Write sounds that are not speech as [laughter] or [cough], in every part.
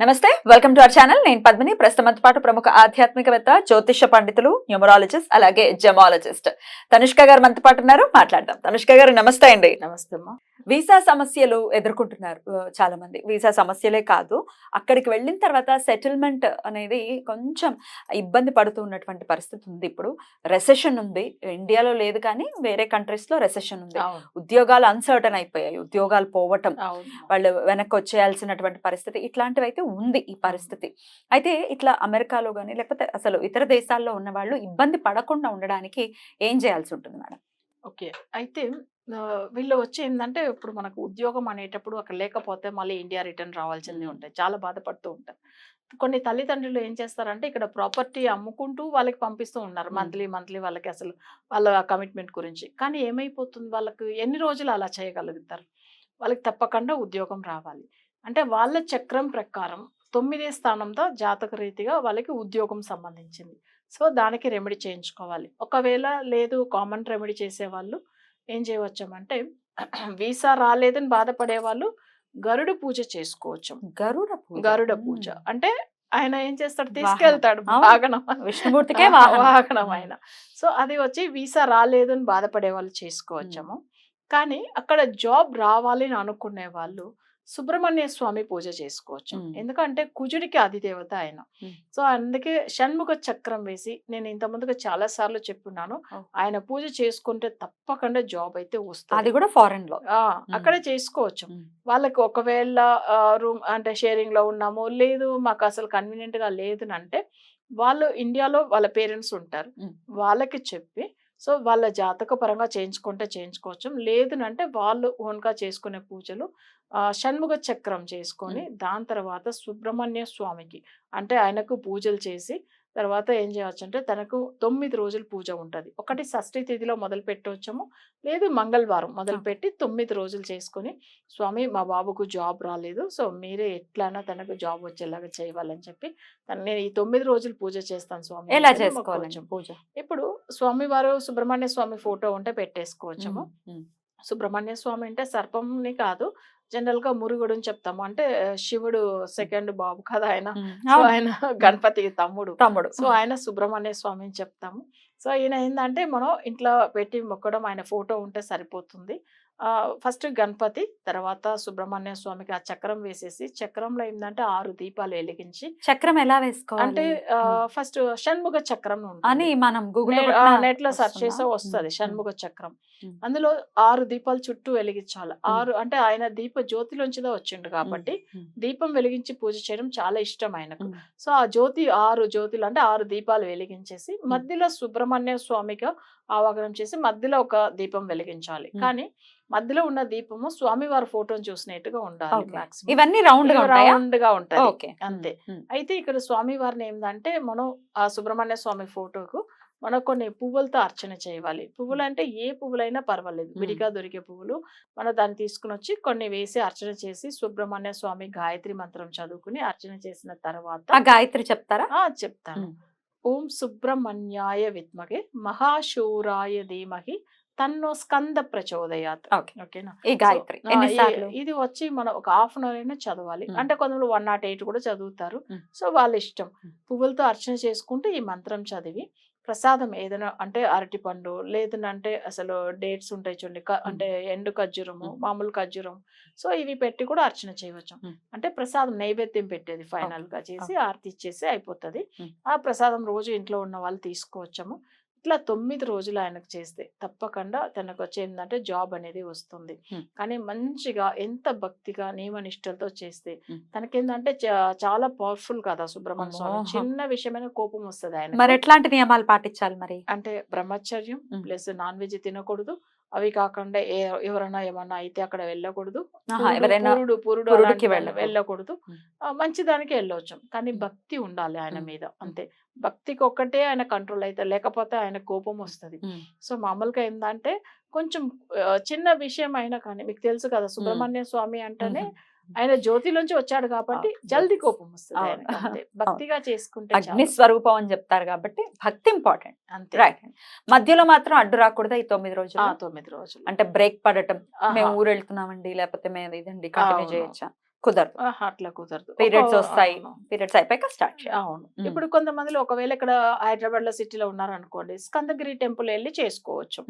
నమస్తే welcome to our channel నేను పద్మిని. ప్రస్తుతంతో పాటు ప్రముఖ ఆధ్యాత్మికవేత్త జ్యోతిష పండితులు న్యూమరాలజిస్ట్ అలాగే జమాలజిస్ట్. తనుష్క గారు మనతో పాటు ఉన్నారు. మాట్లాడదాం. తనుష్క గారు నమస్తే అండి. నమస్తే వీసా సమస్యలు ఎదుర్కొంటున్నారు చాలా మంది వీసా సమస్యలే కాదు అక్కడికి వెళ్ళిన తర్వాత సెటిల్మెంట్ అనేది కొంచెం ఇబ్బంది పడుతూ ఉన్నటువంటి పరిస్థితి ఉంది ఇప్పుడు. రెసెషన్ ఉంది. ఇండియాలో లేదు కానీ వేరే కంట్రీస్లో రెసెషన్ ఉంది. ఉద్యోగాలు అన్సర్టన్ అయిపోయాయి. ఉద్యోగాలు పోవటం వాళ్ళు వెనక్కి వచ్చేయాల్సినటువంటి పరిస్థితి ఇట్లాంటివి అయితే ఉంది ఈ పరిస్థితి. అయితే ఇట్లా అమెరికాలో కానీ లేకపోతే అసలు ఇతర దేశాల్లో ఉన్న వాళ్ళు ఇబ్బంది పడకుండా ఉండడానికి ఏం చేయాల్సి ఉంటుంది మేడం? ఓకే. అయితే వీళ్ళు వచ్చి ఏంటంటే ఇప్పుడు మనకు ఉద్యోగం అనేటప్పుడు అక్కడ లేకపోతే మళ్ళీ ఇండియా రిటర్న్ రావాల్సింది ఉంటాయి. చాలా బాధపడుతూ ఉంటారు. కొన్ని తల్లిదండ్రులు ఏం చేస్తారంటే ఇక్కడ ప్రాపర్టీ అమ్ముకుంటూ వాళ్ళకి పంపిస్తూ ఉన్నారు. మంత్లీ మంత్లీ వాళ్ళకి అసలు వాళ్ళ కమిట్మెంట్ గురించి. కానీ ఏమైపోతుంది? వాళ్ళకి ఎన్ని రోజులు అలా చేయగలుగుతారు? వాళ్ళకి తప్పకుండా ఉద్యోగం రావాలి. అంటే వాళ్ళ చక్రం ప్రకారం తొమ్మిదే స్థానంతో జాతక రీతిగా వాళ్ళకి ఉద్యోగం సంబంధించింది. సో దానికి రెమెడీ చేయించుకోవాలి. ఒకవేళ లేదు కామన్ రెమెడీ చేసేవాళ్ళు ఏం చేయవచ్చామంటే వీసా రాలేదని బాధపడే వాళ్ళు గరుడు పూజ చేసుకోవచ్చు. గరుడ పూజ? గరుడ. పూజ. అంటే ఆయన ఏం చేస్తాడు. తీసుకెళ్తాడు. వాహనం. విష్ణుమూర్తికే. వాహనం. ఆయన. సో అది వచ్చి వీసా రాలేదు అని బాధపడే వాళ్ళు చేసుకోవచ్చాము కానీ అక్కడ జాబ్ రావాలి అని అనుకునే వాళ్ళు సుబ్రహ్మణ్య స్వామి పూజ చేసుకోవచ్చు. ఎందుకంటే కుజుడికి అధిదేవత ఆయన. సో అందుకే షణ్ముఖ చక్రం వేసి నేను ఇంత ముందుగా చాలా సార్లు చెప్పున్నాను. ఆయన పూజ చేసుకుంటే తప్పకుండా జాబ్ అయితే అది వస్తుంది కూడా ఫారెన్లో అక్కడే చేసుకోవచ్చు. వాళ్ళకి ఒకవేళ రూమ్ అంటే షేరింగ్లో ఉన్నాము లేదు మాకు అసలు కన్వీనియంట్గా లేదు అంటే వాళ్ళు ఇండియాలో వాళ్ళ పేరెంట్స్ ఉంటారు. వాళ్ళకి చెప్పి సో వాళ్ళ జాతక పరంగా చేయించుకుంటే చేయించుకోవచ్చు. లేదు అంటే వాళ్ళు ఓన్గా చేసుకునే పూజలు షణ్ముఖ చక్రం చేసుకొని దాని తర్వాత సుబ్రహ్మణ్య స్వామికి అంటే ఆయనకు పూజలు చేసి తర్వాత ఏం చేయవచ్చు అంటే తనకు తొమ్మిది రోజులు పూజ ఉంటుంది. ఒకటి షష్ఠి తిథిలో మొదలు పెట్టవచ్చము లేదు మంగళవారం మొదలుపెట్టి తొమ్మిది రోజులు చేసుకొని స్వామి మా బాబుకు జాబ్ రాలేదు. సో మీరే ఎట్లైనా తనకు జాబ్ వచ్చేలాగా చేయాలని చెప్పి తను నేను ఈ తొమ్మిది రోజులు పూజ చేస్తాను స్వామి ఎలా చేసుకోవాలి. పూజ? ఇప్పుడు స్వామివారు సుబ్రహ్మణ్య స్వామి ఫోటో ఉంటే పెట్టేసుకోవచ్చము. సుబ్రహ్మణ్య స్వామి అంటే సర్పంని కాదు. జనరల్గా మురుగుడు అని చెప్తాము. అంటే శివుడు సెకండ్ బాబు కదా ఆయన. సో. ఆయన గణపతి తమ్ముడు. తమ్ముడు. సో ఆయన సుబ్రహ్మణ్య స్వామి అని చెప్తాము. సో ఈయన ఏంటంటే మనం ఇంట్లో పెట్టి మొక్కడం ఆయన ఫోటో ఉంటే సరిపోతుంది. ఫస్ట్ గణపతి తర్వాత సుబ్రహ్మణ్య స్వామికి ఆ చక్రం వేసేసి చక్రంలో ఏంటంటే ఆరు దీపాలు వెలిగించి చక్రం ఎలా వేసుకోవాలి? అంటే. ఫస్ట్ షణ్ముఖ చక్రం అని మనం గూగుల్ నెట్లో సెర్చ్ చేస్తే వస్తుంది షణ్ముఖ చక్రం. అందులో ఆరు దీపాలు చుట్టూ వెలిగించాలి. ఆరు అంటే ఆయన దీప జ్యోతిలోంచిదే వచ్చిండు కాబట్టి దీపం వెలిగించి పూజ చేయడం చాలా ఇష్టం ఆయనకు. సో ఆ జ్యోతి ఆరు జ్యోతులు అంటే ఆరు దీపాలు వెలిగించేసి మధ్యలో సుబ్రహ్మణ్య స్వామిగా ఆవాహనం చేసి మధ్యలో ఒక దీపం వెలిగించాలి. కానీ మధ్యలో ఉన్న దీపము స్వామివారి ఫోటోని చూసినట్టుగా ఉండాలి. మాక్సిమం. ఇవన్నీ రౌండ్ ఉంటాయా? రౌండ్గా ఓకే. అంతే. అయితే ఇక్కడ స్వామివారిని ఏంటంటే మనం ఆ సుబ్రహ్మణ్య స్వామి ఫోటోకు మనం కొన్ని పువ్వులతో అర్చన చేయాలి. పువ్వులు అంటే ఏ పువ్వులైనా పర్వాలేదు. విడిగా దొరికే పువ్వులు మనం దాన్ని తీసుకుని వచ్చి కొన్ని వేసి అర్చన చేసి సుబ్రహ్మణ్య స్వామి గాయత్రి మంత్రం చదువుకుని అర్చన చేసిన తర్వాత గాయత్రి చెప్తారా? చెప్తాను. ఓం సుబ్రహ్మణ్యాయ విద్మగే మహాశూరాయ ధీమహి తన్నో స్కంద ప్రచోదయాత్. ఓకే. ఓకేనా? ఈ గాయత్రి ఇది వచ్చి మనం ఒక హాఫ్ అన్ అవర్ అయినా చదవాలి. అంటే కొందరు వన్ నాట్ ఎయిట్ కూడా చదువుతారు. సో వాళ్ళ ఇష్టం. పువ్వులతో అర్చన చేసుకుంటూ ఈ మంత్రం చదివి ప్రసాదం ఏదైనా అంటే అరటిపండు లేదంటే అసలు డేట్స్ ఉంటాయి చూడండి అంటే ఎండు ఖర్జూరము మ్మ్. మామూలు ఖర్జూరం. సో ఇవి పెట్టి కూడా అర్చన చేయవచ్చు. అంటే ప్రసాదం నైవేద్యం పెట్టేది ఫైనల్గా చేసి ఆరతి ఇచ్చేసి అయిపోతుంది. ఆ ప్రసాదం రోజు ఇంట్లో ఉన్న వాళ్ళు తీసుకోవచ్చము. ఇట్లా తొమ్మిది రోజులు ఆయనకు చేస్తే తప్పకుండా తనకు వచ్చే ఏంటంటే జాబ్ అనేది వస్తుంది. కానీ మంచిగా ఎంత భక్తిగా నియమ నిష్టలతో చేస్తే. తనకేందంటే చాలా పవర్ఫుల్ కదా సుబ్రహ్మణ్య స్వామి. చిన్న విషయమైన కోపం వస్తుంది మరి ఆయన ఎట్లాంటి నియమాలు పాటించాలి మరి అంటే బ్రహ్మచర్యం. ప్లస్ నాన్ వెజ్ తినకూడదు అవి కాకుండా ఏ- ఎవరైనా ఏమన్నా అయితే అక్కడ వెళ్ళకూడదు పురుడు- పురుడు వెళ్ళకూడదు. ఆ, మంచిదానికి వెళ్ళవచ్చు కానీ. భక్తి ఉండాలి ఆయన. మీద అంతే భక్తికి ఒక్కటే ఆయన కంట్రోల్ అయితే లేకపోతే ఆయన కోపం వస్తుంది. సో మామూలుగా ఏంటంటే కొంచెం చిన్న విషయం అయినా కానీ మీకు తెలుసు కదా సుబ్రహ్మణ్య స్వామి అంటేనే. ఆయన జ్యోతిలోంచి వచ్చాడు కాబట్టి. జల్ది కోపం వస్తుంది [laughs] భక్తిగా చేసుకుంటే అగ్ని. స్వరూపం అని చెప్తారు కాబట్టి భక్తి ఇంపార్టెంట్ అంతే. రైట్ మధ్యలో మాత్రం అడ్డు రాకూడదా ఈ తొమ్మిది రోజులు? తొమ్మిది రోజులు. అంటే బ్రేక్ పడటం. మేము ఊరు వెళ్తున్నామండి లేకపోతే మేము ఇదండి కంటిన్యూ. చేయొచ్చా? కుదరదు అట్లా కుదరదు పీరియడ్స్ వస్తాయి. పీరియడ్స్ అయిపోయాక స్టార్ట్ అవును. ఇప్పుడు కొంతమందిలో ఒకవేళ ఇక్కడ హైదరాబాద్లో సిటీలో ఉన్నారనుకోండి స్కందగిరి టెంపుల్ వెళ్ళి చేసుకోవచ్చు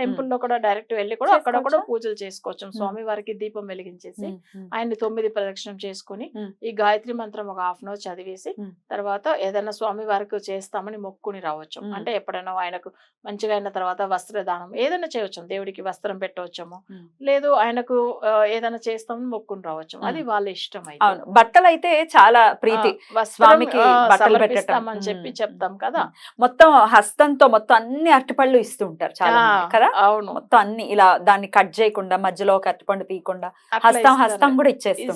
టెంపుల్లో కూడా డైరెక్ట్ వెళ్ళి కూడా అక్కడ కూడా? పూజలు చేసుకోవచ్చు స్వామి వారికి దీపం వెలిగించేసి ఆయన్ని తొమ్మిది ప్రదక్షిణం చేసుకుని. ఈ గాయత్రి మంత్రం ఒక హాఫ్ అన్ అవర్ చదివేసి. తర్వాత ఏదైనా స్వామి వారికి చేస్తామని మొక్కుని రావచ్చు. అంటే ఎప్పుడైనా ఆయనకు మంచిగా అయిన తర్వాత వస్త్రదానం ఏదైనా చేయవచ్చు దేవుడికి వస్త్రం పెట్టవచ్చము. లేదు ఆయనకు ఏదైనా చేస్తామని మొక్కుని రావచ్చు అది. వాళ్ళ ఇష్టం అవును. బట్టలు అయితే చాలా ప్రీతి. స్వామికి బట్టలు పెట్టటం. సమర్పిస్తామని చెప్పి చెప్తాం కదా. మొత్తం హస్తంతో మొత్తం అన్ని అరటిపళ్ళు ఇస్తూ ఉంటారు చాలా కదా? అవును. మొత్తం అన్ని ఇలా దాన్ని కట్ చేయకుండా మధ్యలో ఒక అరటిపండు తీయకుండా హస్తం. హస్తం కూడా ఇచ్చేస్తూ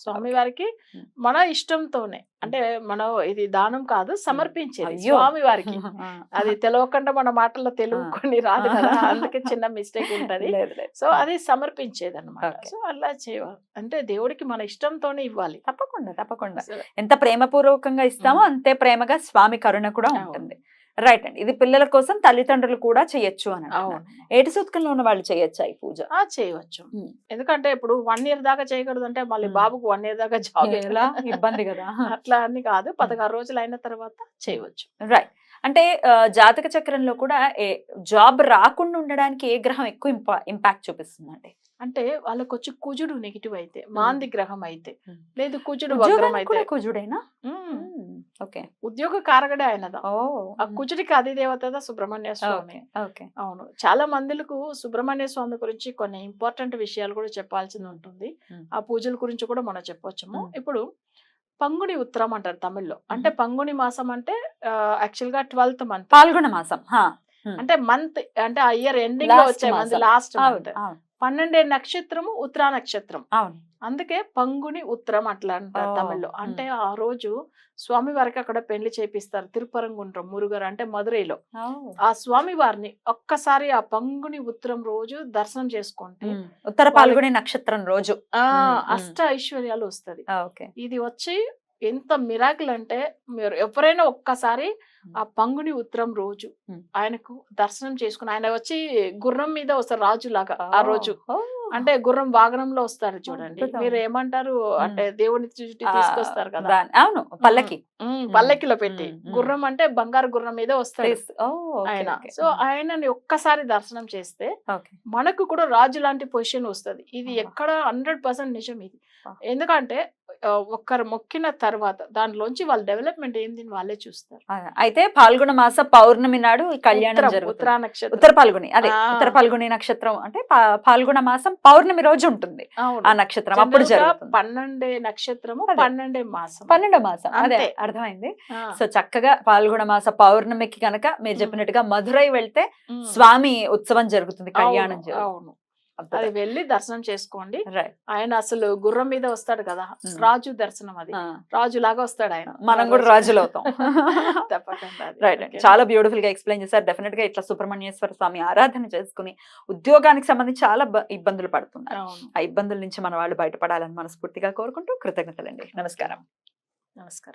ఇస్తారు ఉంటారు స్వామి వారికి ఉమ్. మన ఇష్టంతోనే అంటే మనం ఇది దానం కాదు సమర్పించేది. స్వామి వారికి. [laughs] అది తెలియకుండా మన మాటల్లో తెలుగు. కొన్ని రాదు కదా అందుకే చిన్న మిస్టేక్ ఉంటది సో అది సమర్పించేది అనమాట. సో అలా చేయాలి అంటే దేవుడికి మన ఇష్టంతోనే ఇవ్వాలి తప్పకుండా తప్పకుండా ఎంత ప్రేమపూర్వకంగా ఇస్తామో. అంతే ప్రేమగా స్వామి కరుణ కూడా. ఉంటుంది రైట్ అండి. ఇది పిల్లల కోసం తల్లిదండ్రులు కూడా చేయొచ్చు అని ఏటి సూత్కంలో ఉన్న వాళ్ళు చేయొచ్చా ఈ పూజ? ఆ చేయవచ్చు. ఎందుకంటే ఇప్పుడు వన్ ఇయర్ దాకా చేయకూడదు అంటే మళ్ళీ. బాబుకు వన్ ఇయర్ దాకా జాబ్ ఇబ్బంది కదా. [laughs] అట్లా అని కాదు. పదహారు రోజులు అయిన తర్వాత చేయవచ్చు. రైట్ అంటే జాతక చక్రంలో కూడా జాబ్ రాకుండా ఉండడానికి ఏ గ్రహం ఎక్కువ ఇంపాక్ట్ చూపిస్తుందండి? అంటే వాళ్ళకి వచ్చి కుజుడు నెగిటివ్ అయితే మాంది గ్రహం అయితే. లేదు కుజుడు కుజుడేనా? ఓకే. ఉద్యోగ కారగడే ఆయనదా. ఓ! ఆ కుజుడికి అది దేవత సుబ్రహ్మణ్య స్వామి. ఓకే అవును. చాలా మందులకు సుబ్రహ్మణ్య స్వామి గురించి కొన్ని ఇంపార్టెంట్ విషయాలు కూడా చెప్పాల్సింది ఉంటుంది. ఆ పూజల గురించి కూడా మనం చెప్పొచ్చము. ఇప్పుడు పంగుని ఉత్తరం అంటారు తమిళ్ళో. అంటే పంగుని మాసం అంటే యాక్చువల్గా ట్వెల్త్ మంత్ పాల్గొన మాసం. అంటే మంత్ అంటే ఆ ఇయర్ ఎండింగ్లో వచ్చే మంత్. లాస్ట్ మంత్ పన్నెండే నక్షత్రము ఉత్తరా నక్షత్రం. అవును. అందుకే పంగుని ఉత్తరం అట్లా అంటారు తమిళ్ళో. అంటే ఆ రోజు స్వామి వారికి అక్కడ పెళ్ళి చేపిస్తారు. తిరుపరంగుండ్రం మురుగర్ అంటే మదురైలో. ఆ స్వామి వారిని ఒక్కసారి ఆ పంగుని ఉత్తరం రోజు దర్శనం చేసుకుంటే. ఉత్తర పాల్గొనే నక్షత్రం రోజు. ఆ. అష్ట ఐశ్వర్యాలు వస్తది. ఇది వచ్చి ఎంత మిరాకిల్ అంటే మీరు ఎవరైనా ఒక్కసారి ఆ పంగుని ఉత్తరం రోజు. ఆయనకు దర్శనం చేసుకుని ఆయన వచ్చి గుర్రం మీద వస్తారు రాజు లాగా ఆ రోజు. అంటే గుర్రం వాగనంలో వస్తారు చూడండి. మీరు ఏమంటారు? అంటే దేవుని చుట్టి తీసుకొస్తారు కదా. అవును పల్లకి. పల్లకిలో పెట్టి. గుర్రం అంటే బంగారు గుర్రం మీద వస్తాడు ఓకే, ఆయన. సో ఆయనని ఒక్కసారి దర్శనం చేస్తే. మనకు కూడా రాజు లాంటి పొజిషన్ వస్తది. ఇది. ఎక్కడ హండ్రెడ్ పర్సెంట్ నిజం ఇది. ఎందుకంటే ఒక్కరు మొక్కిన తర్వాత దాంట్లోంచి వాళ్ళ డెవలప్మెంట్ ఏంది వాళ్ళే చూస్తారు అయితే పాల్గొన మాస పౌర్ణమి నాడు కళ్యాణం ఉత్తరం, నక్షత్రం ఉత్తర పాల్గొని అదే. ఉత్తర పాల్గొని నక్షత్రం అంటే పాల్గొన మాసం పౌర్ణమి రోజు ఉంటుంది. ఆ నక్షత్రం అప్పుడు జరుగుతుంది పన్నెండే నక్షత్రము. పన్నెండే మాసం పన్నెండో మాసం అదే. అర్థమైంది సో చక్కగా పాల్గొన మాస పౌర్ణమికి కనుక మీరు. చెప్పినట్టుగా మధురై వెళ్తే. స్వామి ఉత్సవం జరుగుతుంది కళ్యాణం అవును అది వెళ్ళి దర్శనం చేసుకోండి. ఆయన అసలు గుర్రం మీద వస్తాడు కదా. రాజు దర్శనం అది. రాజు లాగా వస్తాడు ఆయన. మనం కూడా రోజు. రాజులు అవుతాం. [laughs] తప్పకుండా. రైట్. చాలా బ్యూటిఫుల్గా ఎక్స్ప్లెయిన్ చేశారు. డెఫినెట్గా ఇట్లా సుబ్రహ్మణ్యేశ్వర స్వామి ఆరాధన చేసుకుని ఉద్యోగానికి సంబంధించి చాలా ఇబ్బందులు పడుతున్నారు. ఆ ఇబ్బందుల నుంచి మన వాళ్ళు బయటపడాలని మనస్ఫూర్తిగా కోరుకుంటూ కృతజ్ఞతలండి. నమస్కారం. నమస్కారం.